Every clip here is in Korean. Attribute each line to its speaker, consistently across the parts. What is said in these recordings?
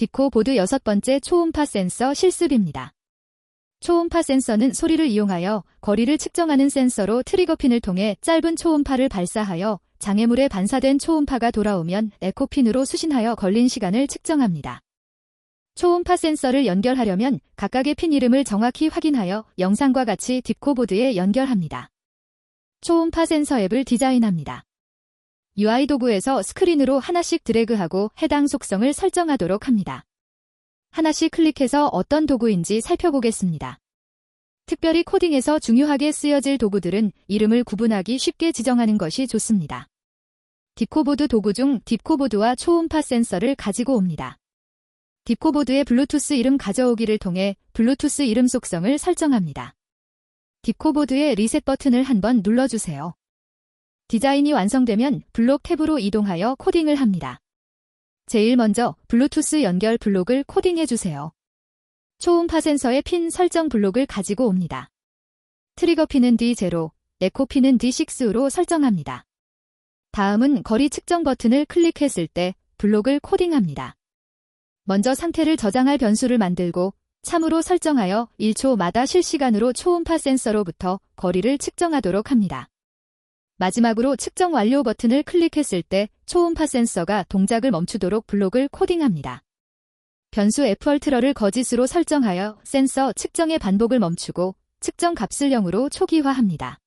Speaker 1: 디코 보드 여섯 번째 초음파 센서 실습입니다. 초음파 센서는 소리를 이용하여 거리를 측정하는 센서로 트리거핀을 통해 짧은 초음파를 발사하여 장애물에 반사된 초음파가 돌아오면 에코핀으로 수신하여 걸린 시간을 측정합니다. 초음파 센서를 연결하려면 각각의 핀 이름을 정확히 확인하여 영상과 같이 디코보드에 연결합니다. 초음파 센서 앱을 디자인합니다. UI 도구에서 스크린으로 하나씩 드래그하고 해당 속성을 설정하도록 합니다. 하나씩 클릭해서 어떤 도구인지 살펴보겠습니다. 특별히 코딩에서 중요하게 쓰여질 도구들은 이름을 구분하기 쉽게 지정하는 것이 좋습니다. 디코보드 도구 중 딥코보드와 초음파 센서를 가지고 옵니다. 딥코보드의 블루투스 이름 가져오기를 통해 블루투스 이름 속성을 설정합니다. 딥코보드의 리셋 버튼을 한번 눌러주세요. 디자인이 완성되면 블록 탭으로 이동하여 코딩을 합니다. 제일 먼저 블루투스 연결 블록을 코딩해주세요. 초음파 센서의 핀 설정 블록을 가지고 옵니다. 트리거 핀은 D0, 에코 핀은 D6로 설정합니다. 다음은 거리 측정 버튼을 클릭했을 때 블록을 코딩합니다. 먼저 상태를 저장할 변수를 만들고 참으로 설정하여 1초마다 실시간으로 초음파 센서로부터 거리를 측정하도록 합니다. 마지막으로 측정 완료 버튼을 클릭했을 때 초음파 센서가 동작을 멈추도록 블록을 코딩합니다. 변수 F얼트러를 거짓으로 설정하여 센서 측정의 반복을 멈추고 측정 값을 0으로 초기화합니다.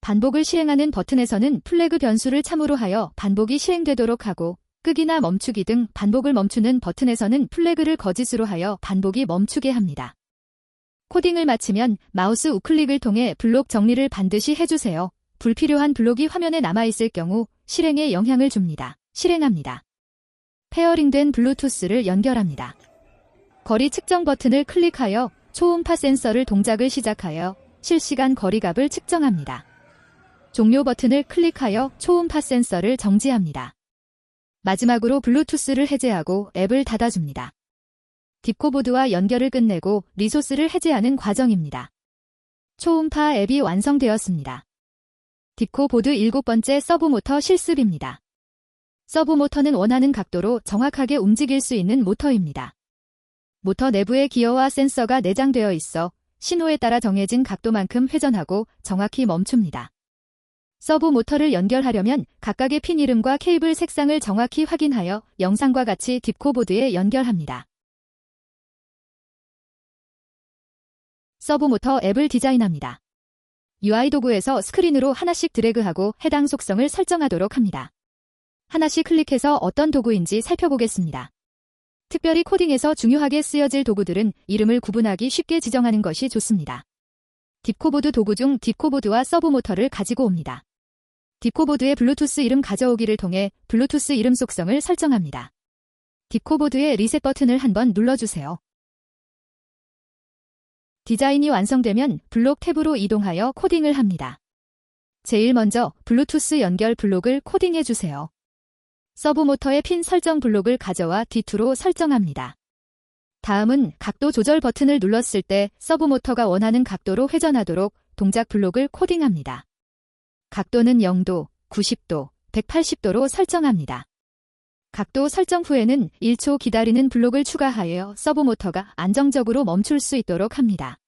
Speaker 1: 반복을 실행하는 버튼에서는 플래그 변수를 참으로 하여 반복이 실행되도록 하고 끄기나 멈추기 등 반복을 멈추는 버튼에서는 플래그를 거짓으로 하여 반복이 멈추게 합니다. 코딩을 마치면 마우스 우클릭을 통해 블록 정리를 반드시 해주세요. 불필요한 블록이 화면에 남아있을 경우 실행에 영향을 줍니다. 실행합니다. 페어링된 블루투스를 연결합니다. 거리 측정 버튼을 클릭하여 초음파 센서를 동작을 시작하여 실시간 거리값을 측정합니다. 종료 버튼을 클릭하여 초음파 센서를 정지합니다. 마지막으로 블루투스를 해제하고 앱을 닫아줍니다. 딥코보드와 연결을 끝내고 리소스를 해제하는 과정입니다. 초음파 앱이 완성되었습니다. 디코 보드 일곱 번째 서브 모터 실습입니다. 서브 모터는 원하는 각도로 정확하게 움직일 수 있는 모터입니다. 모터 내부에 기어와 센서가 내장되어 있어 신호에 따라 정해진 각도만큼 회전하고 정확히 멈춥니다. 서브 모터를 연결하려면 각각의 핀 이름과 케이블 색상을 정확히 확인하여 영상과 같이 딥코 보드에 연결합니다. 서브 모터 앱을 디자인합니다. UI 도구에서 스크린으로 하나씩 드래그하고 해당 속성을 설정하도록 합니다. 하나씩 클릭해서 어떤 도구인지 살펴보겠습니다. 특별히 코딩에서 중요하게 쓰여질 도구들은 이름을 구분하기 쉽게 지정하는 것이 좋습니다. 딥코보드 도구 중 딥코보드와 서브모터를 가지고 옵니다. 딥코보드의 블루투스 이름 가져오기를 통해 블루투스 이름 속성을 설정합니다. 딥코보드의 리셋 버튼을 한번 눌러주세요. 디자인이 완성되면 블록 탭으로 이동하여 코딩을 합니다. 제일 먼저 블루투스 연결 블록을 코딩해주세요. 서브모터의 핀 설정 블록을 가져와 D2로 설정합니다. 다음은 각도 조절 버튼을 눌렀을 때 서브모터가 원하는 각도로 회전하도록 동작 블록을 코딩합니다. 각도는 0도, 90도, 180도로 설정합니다. 각도 설정 후에는 1초 기다리는 블록을 추가하여 서브 모터가 안정적으로 멈출 수 있도록 합니다.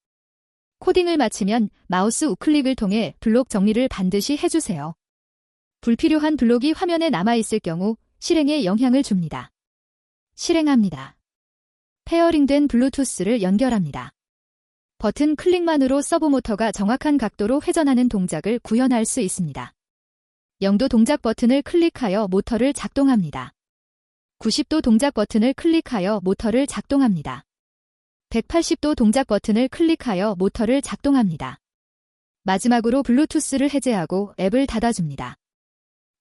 Speaker 1: 코딩을 마치면 마우스 우클릭을 통해 블록 정리를 반드시 해주세요. 불필요한 블록이 화면에 남아있을 경우 실행에 영향을 줍니다. 실행합니다. 페어링된 블루투스를 연결합니다. 버튼 클릭만으로 서브 모터가 정확한 각도로 회전하는 동작을 구현할 수 있습니다. 0도 동작 버튼을 클릭하여 모터를 작동합니다. 90도 동작 버튼을 클릭하여 모터를 작동합니다. 180도 동작 버튼을 클릭하여 모터를 작동합니다. 마지막으로 블루투스를 해제하고 앱을 닫아줍니다.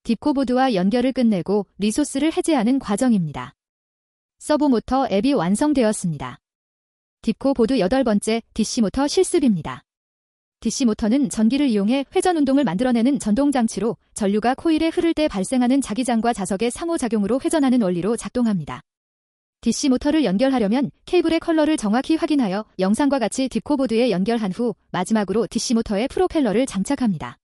Speaker 1: 딥코보드와 연결을 끝내고 리소스를 해제하는 과정입니다. 서브모터 앱이 완성되었습니다. 딥코보드 여덟 번째 DC모터 실습입니다. DC모터는 전기를 이용해 회전 운동을 만들어내는 전동장치로 전류가 코일에 흐를 때 발생하는 자기장과 자석의 상호작용으로 회전하는 원리로 작동합니다. DC모터를 연결하려면 케이블의 컬러를 정확히 확인하여 영상과 같이 딥코보드에 연결한 후 마지막으로 DC모터의 프로펠러를 장착합니다.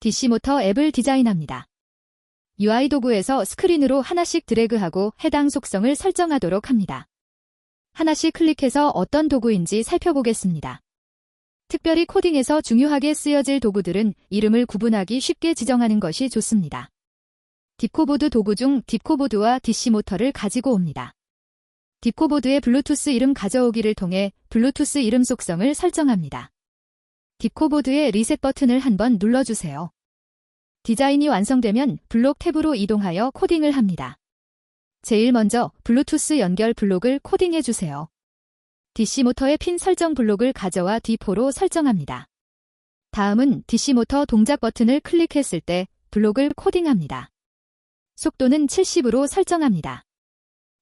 Speaker 1: DC모터 앱을 디자인합니다. UI 도구에서 스크린으로 하나씩 드래그하고 해당 속성을 설정하도록 합니다. 하나씩 클릭해서 어떤 도구인지 살펴보겠습니다. 특별히 코딩에서 중요하게 쓰여질 도구들은 이름을 구분하기 쉽게 지정하는 것이 좋습니다. 딥코보드 도구 중 딥코보드와 DC 모터를 가지고 옵니다. 딥코보드의 블루투스 이름 가져오기를 통해 블루투스 이름 속성을 설정합니다. 딥코보드의 리셋 버튼을 한번 눌러주세요. 디자인이 완성되면 블록 탭으로 이동하여 코딩을 합니다. 제일 먼저 블루투스 연결 블록을 코딩해 주세요. DC 모터의 핀 설정 블록을 가져와 D4로 설정합니다. 다음은 DC 모터 동작 버튼을 클릭했을 때 블록을 코딩합니다. 속도는 70으로 설정합니다.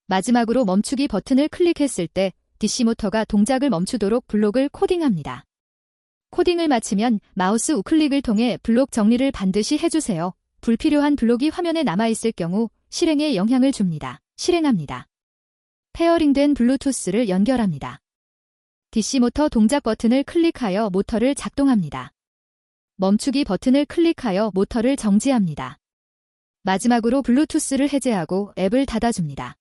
Speaker 1: 마지막으로 멈추기 버튼을 클릭했을 때 DC 모터가 동작을 멈추도록 블록을 코딩합니다. 코딩을 마치면 마우스 우클릭을 통해 블록 정리를 반드시 해주세요. 불필요한 블록이 화면에 남아있을 경우 실행에 영향을 줍니다. 실행합니다. 페어링된 블루투스를 연결합니다. DC 모터 동작 버튼을 클릭하여 모터를 작동합니다. 멈추기 버튼을 클릭하여 모터를 정지합니다. 마지막으로 블루투스를 해제하고 앱을 닫아줍니다.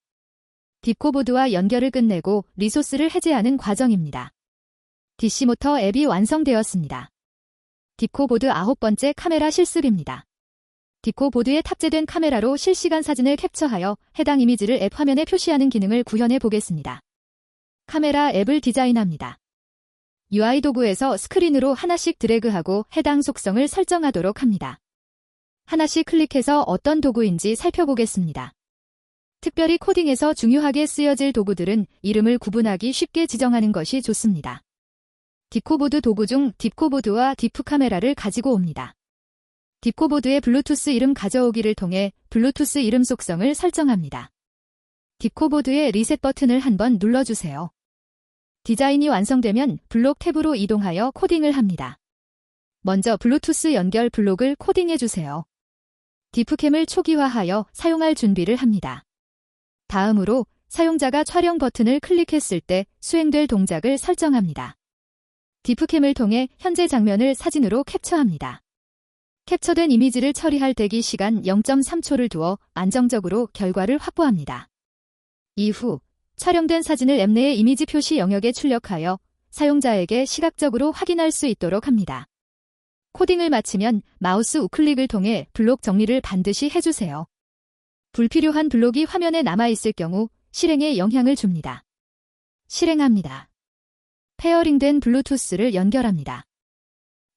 Speaker 1: 딥코보드와 연결을 끝내고 리소스를 해제하는 과정입니다. DC모터 앱이 완성되었습니다. 딥코보드 아홉 번째 카메라 실습입니다. 딥코보드에 탑재된 카메라로 실시간 사진을 캡처하여 해당 이미지를 앱 화면에 표시하는 기능을 구현해 보겠습니다. 카메라 앱을 디자인합니다. UI 도구에서 스크린으로 하나씩 드래그하고 해당 속성을 설정하도록 합니다. 하나씩 클릭해서 어떤 도구인지 살펴보겠습니다. 특별히 코딩에서 중요하게 쓰여질 도구들은 이름을 구분하기 쉽게 지정하는 것이 좋습니다. 딥코보드 도구 중 딥코보드와 딥프 카메라를 가지고 옵니다. 딥코보드의 블루투스 이름 가져오기를 통해 블루투스 이름 속성을 설정합니다. 딥코보드의 리셋 버튼을 한번 눌러주세요. 디자인이 완성되면 블록 탭으로 이동하여 코딩을 합니다. 먼저 블루투스 연결 블록을 코딩해주세요. 디프캠을 초기화하여 사용할 준비를 합니다. 다음으로 사용자가 촬영 버튼을 클릭했을 때 수행될 동작을 설정합니다. 디프캠을 통해 현재 장면을 사진으로 캡처합니다. 캡처된 이미지를 처리할 대기 시간 0.3초를 두어 안정적으로 결과를 확보합니다. 이후 촬영된 사진을 앱 내의 이미지 표시 영역에 출력하여 사용자에게 시각적으로 확인할 수 있도록 합니다. 코딩을 마치면 마우스 우클릭을 통해 블록 정리를 반드시 해주세요. 불필요한 블록이 화면에 남아있을 경우 실행에 영향을 줍니다. 실행합니다. 페어링된 블루투스를 연결합니다.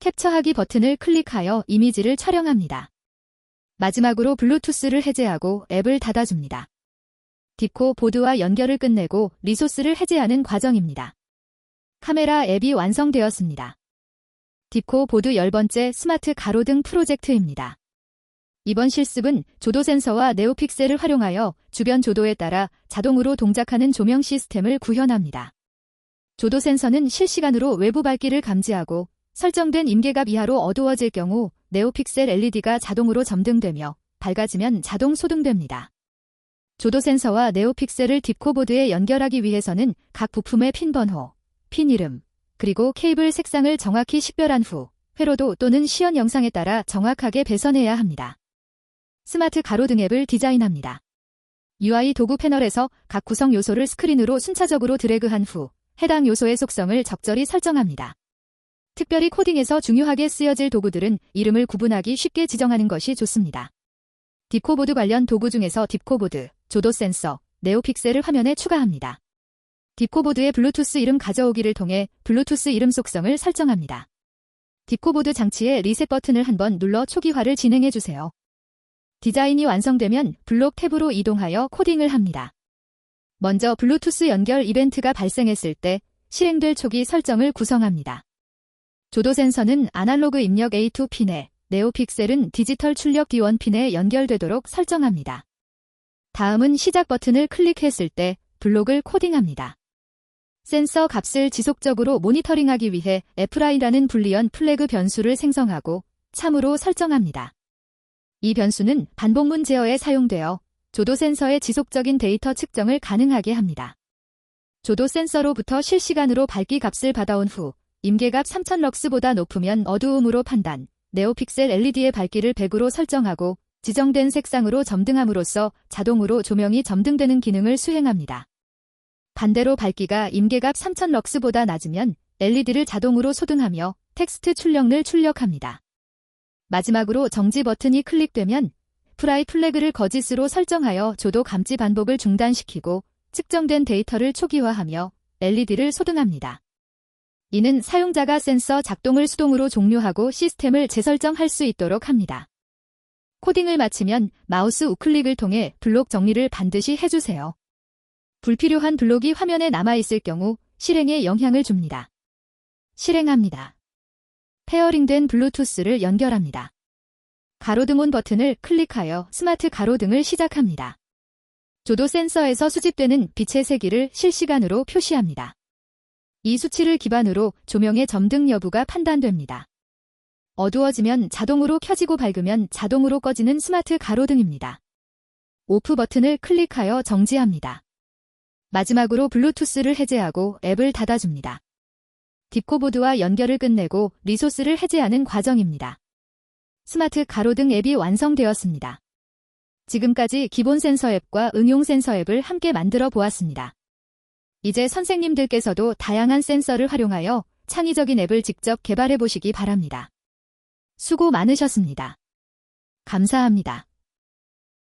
Speaker 1: 캡처하기 버튼을 클릭하여 이미지를 촬영합니다. 마지막으로 블루투스를 해제하고 앱을 닫아줍니다. 디코 보드와 연결을 끝내고 리소스를 해제하는 과정입니다. 카메라 앱이 완성되었습니다. 디코 보드 10번째 스마트 가로등 프로젝트입니다. 이번 실습은 조도 센서와 네오픽셀을 활용하여 주변 조도에 따라 자동으로 동작하는 조명 시스템을 구현합니다. 조도 센서는 실시간으로 외부 밝기를 감지하고 설정된 임계값 이하로 어두워질 경우 네오픽셀 LED가 자동으로 점등되며 밝아지면 자동 소등됩니다. 조도 센서와 네오픽셀을 딥코보드에 연결하기 위해서는 각 부품의 핀 번호, 핀 이름, 그리고 케이블 색상을 정확히 식별한 후 회로도 또는 시연 영상에 따라 정확하게 배선해야 합니다. 스마트 가로등 앱을 디자인합니다. UI 도구 패널에서 각 구성 요소를 스크린으로 순차적으로 드래그한 후 해당 요소의 속성을 적절히 설정합니다. 특별히 코딩에서 중요하게 쓰여질 도구들은 이름을 구분하기 쉽게 지정하는 것이 좋습니다. 딥코보드 관련 도구 중에서 딥코보드, 조도 센서, 네오픽셀을 화면에 추가합니다. 딥코보드의 블루투스 이름 가져오기를 통해 블루투스 이름 속성을 설정합니다. 딥코보드 장치의 리셋 버튼을 한번 눌러 초기화를 진행해 주세요. 디자인이 완성되면 블록 탭으로 이동하여 코딩을 합니다. 먼저 블루투스 연결 이벤트가 발생했을 때 실행될 초기 설정을 구성합니다. 조도 센서는 아날로그 입력 A2 핀에, 네오픽셀은 디지털 출력 D1 핀에 연결되도록 설정합니다. 다음은 시작 버튼을 클릭했을 때 블록을 코딩합니다. 센서 값을 지속적으로 모니터링하기 위해 애플라이라는 불리언 플래그 변수를 생성하고 참으로 설정합니다. 이 변수는 반복문 제어에 사용되어 조도 센서의 지속적인 데이터 측정을 가능하게 합니다. 조도 센서로부터 실시간으로 밝기 값을 받아온 후 임계값 3000 럭스보다 높으면 어두움으로 판단, 네오픽셀 LED의 밝기를 100으로 설정하고 지정된 색상으로 점등함으로써 자동으로 조명이 점등되는 기능을 수행합니다. 반대로 밝기가 임계값 3000 럭스보다 낮으면 LED를 자동으로 소등하며 텍스트 출력을 출력합니다. 마지막으로 정지 버튼이 클릭되면 프라이 플래그를 거짓으로 설정하여 조도 감지 반복을 중단시키고 측정된 데이터를 초기화하며 LED를 소등합니다. 이는 사용자가 센서 작동을 수동으로 종료하고 시스템을 재설정할 수 있도록 합니다. 코딩을 마치면 마우스 우클릭을 통해 블록 정리를 반드시 해주세요. 불필요한 블록이 화면에 남아있을 경우 실행에 영향을 줍니다. 실행합니다. 페어링된 블루투스를 연결합니다. 가로등 온 버튼을 클릭하여 스마트 가로등을 시작합니다. 조도 센서에서 수집되는 빛의 세기를 실시간으로 표시합니다. 이 수치를 기반으로 조명의 점등 여부가 판단됩니다. 어두워지면 자동으로 켜지고 밝으면 자동으로 꺼지는 스마트 가로등입니다. 오프 버튼을 클릭하여 정지합니다. 마지막으로 블루투스를 해제하고 앱을 닫아줍니다. 딥코보드와 연결을 끝내고 리소스를 해제하는 과정입니다. 스마트 가로등 앱이 완성되었습니다. 지금까지 기본 센서 앱과 응용 센서 앱을 함께 만들어 보았습니다. 이제 선생님들께서도 다양한 센서를 활용하여 창의적인 앱을 직접 개발해 보시기 바랍니다. 수고 많으셨습니다. 감사합니다.